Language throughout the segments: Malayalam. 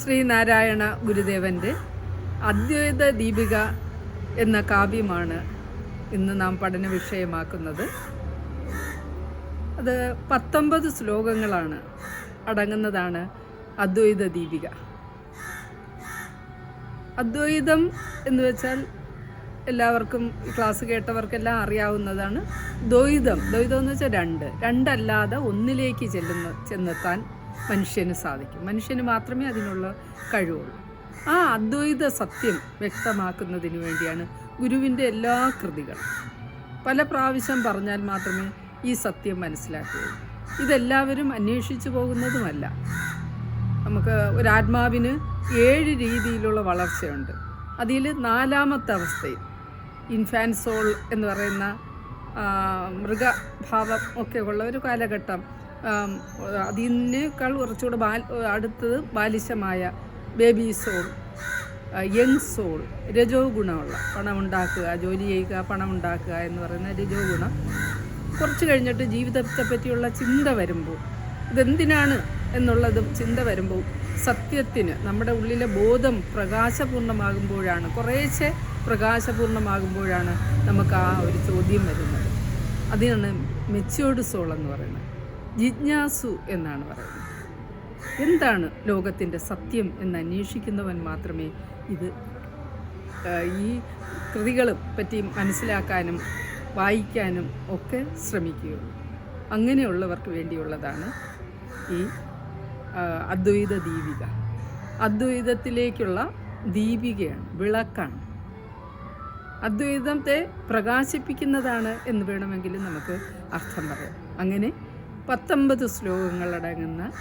ശ്രീനാരായണ ഗുരുദേവന്റെ അദ്വൈത ദീപിക എന്ന കാവ്യമാണ് ഇന്ന് നാം പഠന വിഷയമാക്കുന്നത്. അത് പത്തൊമ്പത് ശ്ലോകങ്ങളാണ് അടങ്ങുന്നതാണ് അദ്വൈത ദീപിക. അദ്വൈതം എന്ന് വെച്ചാൽ എല്ലാവർക്കും ക്ലാസ് കേട്ടവർക്കെല്ലാം അറിയാവുന്നതാണ് ദ്വൈതം. ദ്വൈതം എന്ന് വെച്ചാൽ രണ്ട്. രണ്ടല്ലാതെ ഒന്നിലേക്ക് ചെല്ലുന്ന ചെന്നെത്താൻ മനുഷ്യന് സാധിക്കും. മനുഷ്യന് മാത്രമേ അതിനുള്ള കഴിവുള്ളൂ. ആ അദ്വൈത സത്യം വ്യക്തമാക്കുന്നതിന് വേണ്ടിയാണ് ഗുരുവിന്റെ എല്ലാ കൃതികളും. പല പ്രാവശ്യം പറഞ്ഞാൽ മാത്രമേ ഈ സത്യം മനസ്സിലാക്കുകയുള്ളൂ. ഇതെല്ലാവരും അന്വേഷിച്ചു പോകുന്നതുമല്ല. നമുക്ക് ഒരാത്മാവിന് ഏഴ് രീതിയിലുള്ള വളർച്ചയുണ്ട്. അതിൽ നാലാമത്തെ അവസ്ഥയിൽ ഇൻഫാൻസോൾ എന്ന് പറയുന്ന മൃഗഭാവം ഒക്കെ ഉള്ള ഒരു കാലഘട്ടം അതിനേക്കാൾ കുറച്ചുകൂടെ ബാൽ അടുത്തത് ബാലിശമായ ബേബി സോൾ യങ് സോൾ രജോ ഗുണമുള്ള പണം ഉണ്ടാക്കുക ജോലി ചെയ്യുക പണം ഉണ്ടാക്കുക എന്ന് പറയുന്ന രജോ ഗുണം. കുറച്ച് കഴിഞ്ഞിട്ട് ജീവിതത്തെ പറ്റിയുള്ള ചിന്ത വരുമ്പോൾ ഇതെന്തിനാണ് എന്നുള്ളത് ചിന്ത വരുമ്പോൾ സത്യത്തിന് നമ്മുടെ ഉള്ളിലെ ബോധം പ്രകാശപൂർണമാകുമ്പോഴാണ് കുറേശ്ശെ പ്രകാശപൂർണമാകുമ്പോഴാണ് നമുക്ക് ആ ഒരു ചോദ്യം വരുന്നത്. അതിനാണ് മെച്യൂർഡ് സോൾ എന്ന് പറയുന്നത്. ജിജ്ഞാസു എന്നാണ് പറയുന്നത്. എന്താണ് ലോകത്തിന്റെ സത്യം എന്ന് അന്വേഷിക്കുന്നവൻ മാത്രമേ ഇത് ഈ കൃതികളും പറ്റി മനസ്സിലാക്കാനും വായിക്കാനും ഒക്കെ ശ്രമിക്കുകയുള്ളൂ. അങ്ങനെയുള്ളവർക്ക് വേണ്ടിയുള്ളതാണ് ഈ അദ്വൈത ദീപിക. അദ്വൈതത്തിലേക്കുള്ള ദീപികയാണ് വിളക്കാണ്. അദ്വൈതത്തെ പ്രകാശിപ്പിക്കുന്നതാണ് എന്ന് വേണമെങ്കിലും നമുക്ക് അർത്ഥം പറയാം. അങ്ങനെ പത്തൊമ്പത് ശ്ലോകങ്ങളടങ്ങുന്ന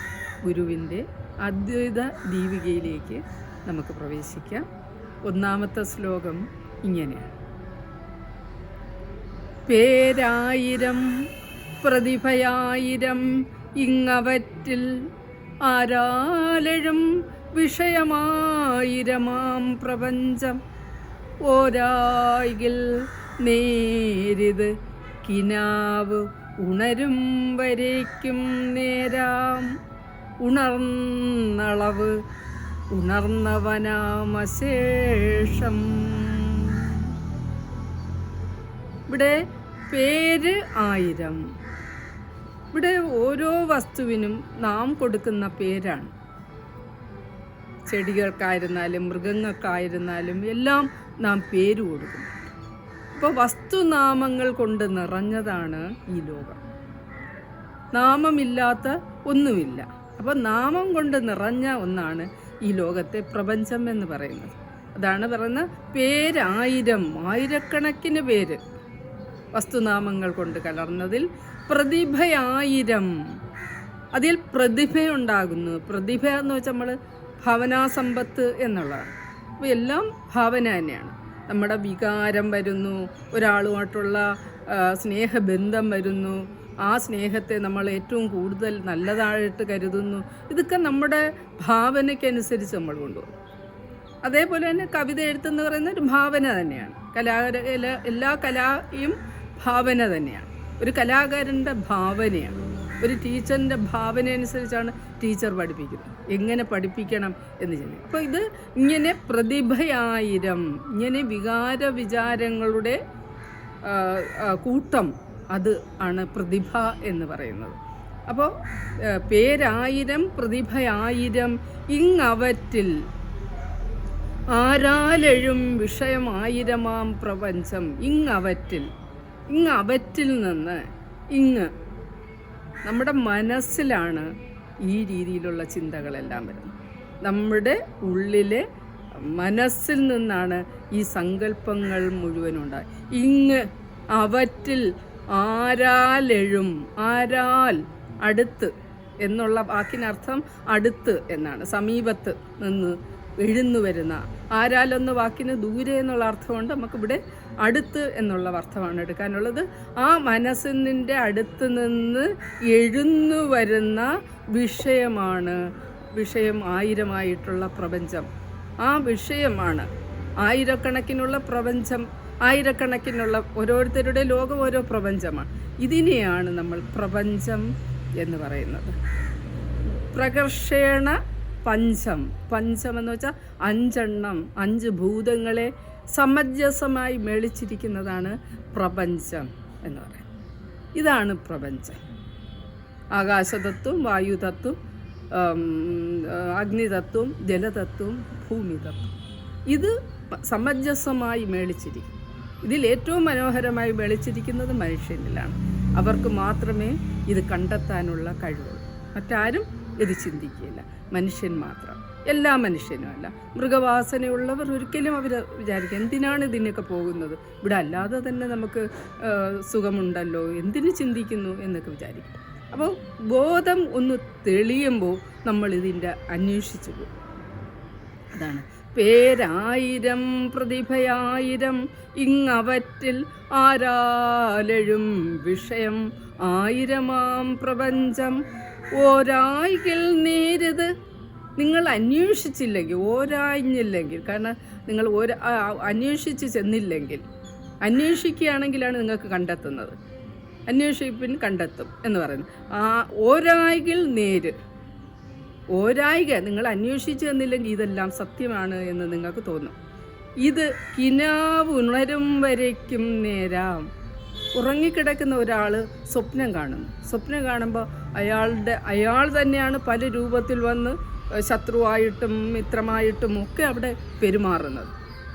ഗുരുവിന്റെ അദ്വൈത ദീപികയിലേക്ക് നമുക്ക് പ്രവേശിക്കാം. ഒന്നാമത്തെ ശ്ലോകം ഇങ്ങനെയാണ് പേരായിരം പ്രതിഭയായിരം ഇങ്ങവറ്റിൽ ആരാലഴും വിഷയമായിരമാം പ്രപഞ്ചം ഓരായിൽ നേരിത് കിനാവ് ഉണരും വരേക്കും നേരാം. ഉണർന്നളവ് ഉണർന്നവനാമശേഷം. ഇവിടെ പേര് ആയിരം. ഇവിടെ ഓരോ വസ്തുവിനും നാം കൊടുക്കുന്ന പേരാണ്. ചെടികൾക്കായിരുന്നാലും മൃഗങ്ങൾക്കായിരുന്നാലും എല്ലാം നാം പേര് കൊടുക്കും അപ്പോൾ വസ്തുനാമങ്ങൾ കൊണ്ട് നിറഞ്ഞതാണ് ഈ ലോകം. നാമമില്ലാത്ത ഒന്നുമില്ല. അപ്പോൾ നാമം കൊണ്ട് നിറഞ്ഞ ഒന്നാണ് ഈ ലോകത്തെ പ്രപഞ്ചം എന്ന് പറയുന്നത്. അതാണ് പറയുന്ന പേരായിരം ആയിരക്കണക്കിന് പേര് വസ്തുനാമങ്ങൾ കൊണ്ട് കലർന്നതിൽ പ്രതിഭയായിരം. അതിൽ പ്രതിഭയുണ്ടാകുന്നു. പ്രതിഭ എന്ന് വെച്ചാൽ നമ്മൾ ഭാവനാസമ്പത്ത് എന്നുള്ളതാണ്. അപ്പോൾ എല്ലാം ഭാവന തന്നെയാണ്. നമ്മുടെ വികാരം വരുന്നു ഒരാളുമായിട്ടുള്ള സ്നേഹബന്ധം വരുന്നു. ആ സ്നേഹത്തെ നമ്മൾ ഏറ്റവും കൂടുതൽ നല്ലതായിട്ട് കരുതുന്നു. ഇതൊക്കെ നമ്മുടെ ഭാവനയ്ക്കനുസരിച്ച് നമ്മൾ കൊണ്ടുപോകും. അതേപോലെ തന്നെ കവിത എഴുത്തെന്ന് പറയുന്ന ഒരു ഭാവന തന്നെയാണ്. കലാകാര എല്ലാ- കലയും ഭാവന തന്നെയാണ്. ഒരു കലാകാരന്റെ ഭാവനയാണ്. ഒരു ടീച്ചറിന്റെ ഭാവന അനുസരിച്ചാണ് ടീച്ചർ പഠിപ്പിക്കുന്നത്. എങ്ങനെ പഠിപ്പിക്കണം എന്ന് ചെയ്യും അപ്പോൾ ഇത് ഇങ്ങനെ പ്രതിഭയായിരം ഇങ്ങനെ വികാര വിചാരങ്ങളുടെ കൂട്ടം അത് ആണ് പ്രതിഭ എന്ന് പറയുന്നത്. അപ്പോൾ പേരായിരം പ്രതിഭയായിരം ഇങ്ങവറ്റിൽ ആരാലെഴും വിഷയമായിരമാം പ്രപഞ്ചം ഇങ്ങവറ്റിൽ. ഇങ്ങവറ്റിൽ നിന്ന് ഇങ്ങ് നമ്മുടെ മനസ്സിലാണ് ഈ രീതിയിലുള്ള ചിന്തകളെല്ലാം വരുന്നത്. നമ്മുടെ ഉള്ളിലെ മനസ്സിൽ നിന്നാണ് ഈ സങ്കല്പങ്ങൾ മുഴുവൻ ഉണ്ടായി. ഇങ്ങ് അവറ്റിൽ ആരാലെഴും ആരാൽ അടുത്ത് എന്നുള്ള വാക്കിനർത്ഥം അടുത്ത് എന്നാണ്. സമീപത്ത് നിന്ന് എഴുന്നു വരുന്ന. ആരാലെന്ന വാക്കിന് ദൂരെ എന്നുള്ള അർത്ഥമുണ്ട്. നമുക്കിവിടെ അടുത്ത് എന്നുള്ള അർത്ഥമാണ് എടുക്കാനുള്ളത്. ആ മനസ്സിന്റെ അടുത്ത് നിന്ന് എഴുന്നു വരുന്ന വിഷയമാണ്. വിഷയം ആയിരമായിട്ടുള്ള പ്രപഞ്ചം. ആ വിഷയമാണ്. ആയിരക്കണക്കിനുള്ള പ്രപഞ്ചം. ആയിരക്കണക്കിനുള്ള ഓരോരുത്തരുടെ ലോകം ഓരോ പ്രപഞ്ചമാണ്. ഇതിനെയാണ് നമ്മൾ പ്രപഞ്ചം എന്ന് പറയുന്നത്. പ്രകർഷേണ പഞ്ചം. പഞ്ചം എന്ന് വെച്ചാൽ അഞ്ചെണ്ണം അഞ്ച് ഭൂതങ്ങളെ സമഞ്ജസമായി മേളിച്ചിരിക്കുന്നതാണ് പ്രപഞ്ചം എന്ന് പറയുന്നത് ഇതാണ് പ്രപഞ്ചം. ആകാശതത്വം വായുതത്വം അഗ്നിതത്വം ജലതത്വം ഭൂമിതത്വം. ഇത് സമഞ്ജസമായി മേളിച്ചിരിക്കും ഇതിൽ ഏറ്റവും മനോഹരമായി മേളിച്ചിരിക്കുന്നത് മനുഷ്യനിലാണ്. അവർക്ക് മാത്രമേ ഇത് കണ്ടെത്താനുള്ള കഴിവുള്ളൂ. മറ്റാരും ഇത് ചിന്തിക്കുകയില്ല. മനുഷ്യൻ മാത്രം. എല്ലാ മനുഷ്യനും അല്ല. മൃഗവാസനയുള്ളവർ ഒരിക്കലും അവർ വിചാരിക്കും എന്തിനാണ് ഇതിനൊക്കെ പോകുന്നത്? ഇവിടെ അല്ലാതെ തന്നെ നമുക്ക് സുഖമുണ്ടല്ലോ എന്തിനു ചിന്തിക്കുന്നു എന്നൊക്കെ വിചാരിക്കും. അപ്പോൾ ബോധം ഒന്ന് തെളിയുമ്പോൾ നമ്മൾ ഇതിന്റെ അന്വേഷിച്ചു പോകും. അതാണ്. പേരായിരം പ്രതിഭയായിരം ഇങ്ങവറ്റിൽ ആരാലഴും വിഷയം. ആയിരമാം പ്രപഞ്ചം ഓരായികൾ നേരത് നിങ്ങൾ അന്വേഷിച്ചില്ലെങ്കിൽ ഓരാഞ്ഞില്ലെങ്കിൽ കാരണം നിങ്ങൾ ഒരു അന്വേഷിച്ച് ചെന്നില്ലെങ്കിൽ അന്വേഷിക്കുകയാണെങ്കിലാണ് നിങ്ങൾക്ക് കണ്ടെത്തുന്നത്. അന്വേഷിപ്പിൻ കണ്ടെത്തും എന്ന് പറയുന്നു. ആ ഓരായികൾ നേര് ഓരായിക നിങ്ങൾ അന്വേഷിച്ചു തന്നില്ലെങ്കിൽ ഇതെല്ലാം സത്യമാണ് എന്ന് നിങ്ങൾക്ക് തോന്നും. ഇത് കിനാവ് ഉണരും വരയ്ക്കും നേരാം. ഉറങ്ങിക്കിടക്കുന്ന ഒരാൾ സ്വപ്നം കാണുന്നു. സ്വപ്നം കാണുമ്പോൾ അയാളുടെ അയാൾ തന്നെയാണ് പല രൂപത്തിൽ വന്ന് ശത്രുവായിട്ടും മിത്രമായിട്ടും ഒക്കെ അവിടെ പെരുമാറുന്നത്.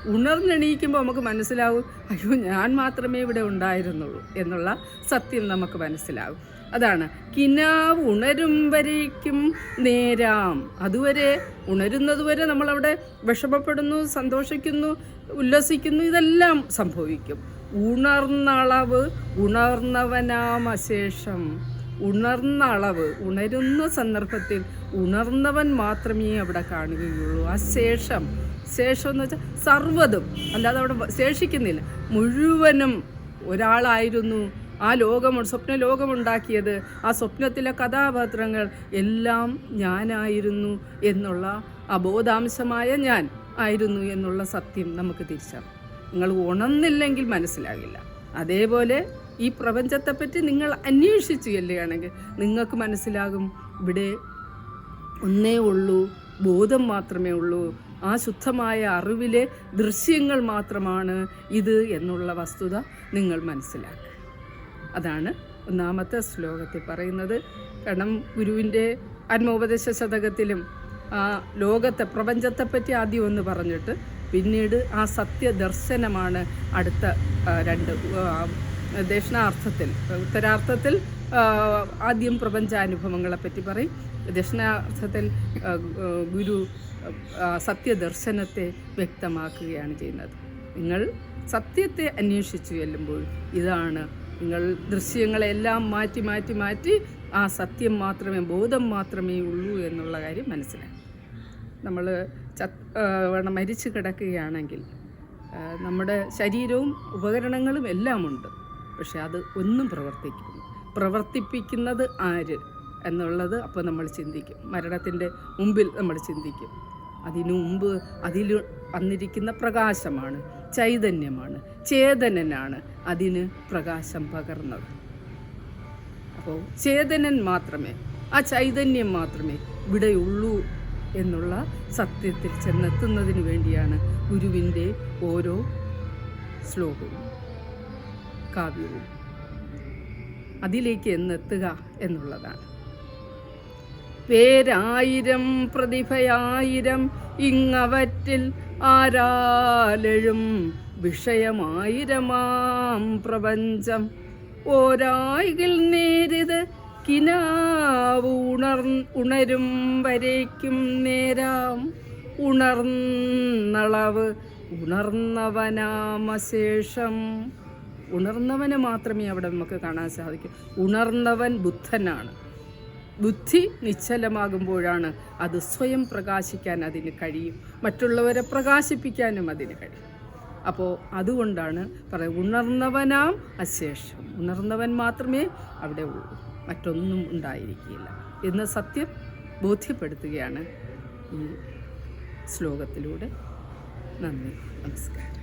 ഉണർന്നെണീക്കുമ്പോൾ നമുക്ക് മനസ്സിലാവും അയ്യോ ഞാൻ മാത്രമേ ഇവിടെ ഉണ്ടായിരുന്നുള്ളൂ എന്നുള്ള സത്യം നമുക്ക് മനസ്സിലാവും. അതാണ് കിനാവ് ഉണരും വരേക്കും നേരാം. അതുവരെ ഉണരുന്നതുവരെ നമ്മളവിടെ വിഷമപ്പെടുന്നു സന്തോഷിക്കുന്നു ഉല്ലസിക്കുന്നു ഇതെല്ലാം സംഭവിക്കും. ഉണർന്നളവ് ഉണർന്നവനാം അശേഷം ഉണർന്ന അളവ് ഉണരുന്ന സന്ദർഭത്തിൽ ഉണർന്നവൻ മാത്രമേ അവിടെ കാണുകയുള്ളൂ. ആ ശേഷം ശേഷം എന്ന് വെച്ചാൽ സർവതും അല്ലാതെ അവിടെ ശേഷിക്കുന്നില്ല. മുഴുവനും ഒരാളായിരുന്നു ആ ലോകം സ്വപ്ന ലോകമുണ്ടാക്കിയത് ആ സ്വപ്നത്തിലെ കഥാപാത്രങ്ങൾ എല്ലാം ഞാനായിരുന്നു എന്നുള്ള അബോധാംശമായ ഞാൻ ആയിരുന്നു എന്നുള്ള സത്യം നമുക്ക് തിരിച്ചറിയാം. നിങ്ങൾ ഉണർന്നില്ലെങ്കിൽ മനസ്സിലാകില്ല. അതേപോലെ ഈ പ്രപഞ്ചത്തെപ്പറ്റി നിങ്ങൾ അന്വേഷിച്ചു ചെല്ലുകയാണെങ്കിൽ നിങ്ങൾക്ക് മനസ്സിലാകും ഇവിടെ ഒന്നേ ഉള്ളൂ ബോധം മാത്രമേ ഉള്ളൂ. ആ ശുദ്ധമായ അറിവിലെ ദൃശ്യങ്ങൾ മാത്രമാണ് ഇത് എന്നുള്ള വസ്തുത നിങ്ങൾ മനസ്സിലാക്കുക. അതാണ് ഒന്നാമത്തെ ശ്ലോകത്തിൽ പറയുന്നത്. കാരണം ഗുരുവിന്റെ ആത്മോപദേശ ശതകത്തിലും ആ ലോകത്തെ പ്രപഞ്ചത്തെപ്പറ്റി ആദ്യം ഒന്ന് പറഞ്ഞിട്ട് പിന്നീട് ആ സത്യദർശനമാണ് അടുത്ത രണ്ട് ദക്ഷിണാർത്ഥത്തിൽ ഉത്തരാർത്ഥത്തിൽ ആദ്യം പ്രപഞ്ചാനുഭവങ്ങളെ പറ്റി പറയും ദക്ഷിണാർത്ഥത്തിൽ ഗുരു സത്യദർശനത്തെ വ്യക്തമാക്കുകയാണ് ചെയ്യുന്നത്. നിങ്ങൾ സത്യത്തെ അന്വേഷിച്ചു ചെല്ലുമ്പോൾ ഇതാണ് നിങ്ങൾ ദൃശ്യങ്ങളെല്ലാം മാറ്റി മാറ്റി മാറ്റി ആ സത്യം മാത്രമേ ബോധം മാത്രമേ ഉള്ളൂ എന്നുള്ള കാര്യം മനസ്സിലാക്കും നമ്മൾ ചത്ത് മരിച്ചു കിടക്കുകയാണെങ്കിൽ നമ്മുടെ ശരീരവും ഉപകരണങ്ങളും എല്ലാം ഉണ്ട് പക്ഷെ അത് ഒന്നും പ്രവർത്തിക്കുന്നു. പ്രവർത്തിപ്പിക്കുന്നത് ആര് എന്നുള്ളത് അപ്പോൾ നമ്മൾ ചിന്തിക്കും. മരണത്തിന്റെ മുമ്പിൽ നമ്മൾ ചിന്തിക്കും. അതിനു മുമ്പ് അതിൽ വന്നിരിക്കുന്ന പ്രകാശമാണ് ചൈതന്യമാണ് ചേതനനാണ് അതിന് പ്രകാശം പകർന്നത്. അപ്പോൾ ചേതനൻ മാത്രമേ ആ ചൈതന്യം മാത്രമേ ഇവിടെയുള്ളൂ എന്നുള്ള സത്യത്തിൽ ചെന്നെത്തുന്നതിന് വേണ്ടിയാണ് ഗുരുവിന്റെ ഓരോ ശ്ലോകവും. കാവ്യവും. അതിലേക്ക് എന്നെത്തുക എന്നുള്ളതാണ്. പേരായിരം പ്രതിഭയായിരം ഇങ്ങവറ്റിൽ ആരാലഴും വിഷയമായിരമാം പ്രപഞ്ചം. ഓരായികൾ നേരിത് കിനാവുണർ ഉണരും വരേക്കും നേരാം. ഉണർന്നളവ് ഉണർന്നവനാമശേഷം ഉണർന്നവനെ മാത്രമേ അവിടെ നമുക്ക് കാണാൻ സാധിക്കൂ. ഉണർന്നവൻ ബുദ്ധനാണ്. ബുദ്ധി നിശ്ചലമാകുമ്പോഴാണ് അത് സ്വയം പ്രകാശിക്കാൻ അതിന് കഴിയും. മറ്റുള്ളവരെ പ്രകാശിപ്പിക്കാനും അതിന് കഴിയും. അപ്പോൾ അതുകൊണ്ടാണ് പറയുക ഉണർന്നവനാം അശേഷം. ഉണർന്നവൻ മാത്രമേ അവിടെ ഉള്ളൂ. മറ്റൊന്നും ഉണ്ടായിരിക്കില്ല. എന്ന സത്യം ബോധ്യപ്പെടുത്തുകയാണ് ഈ ശ്ലോകത്തിലൂടെ. നന്ദി. നമസ്കാരം.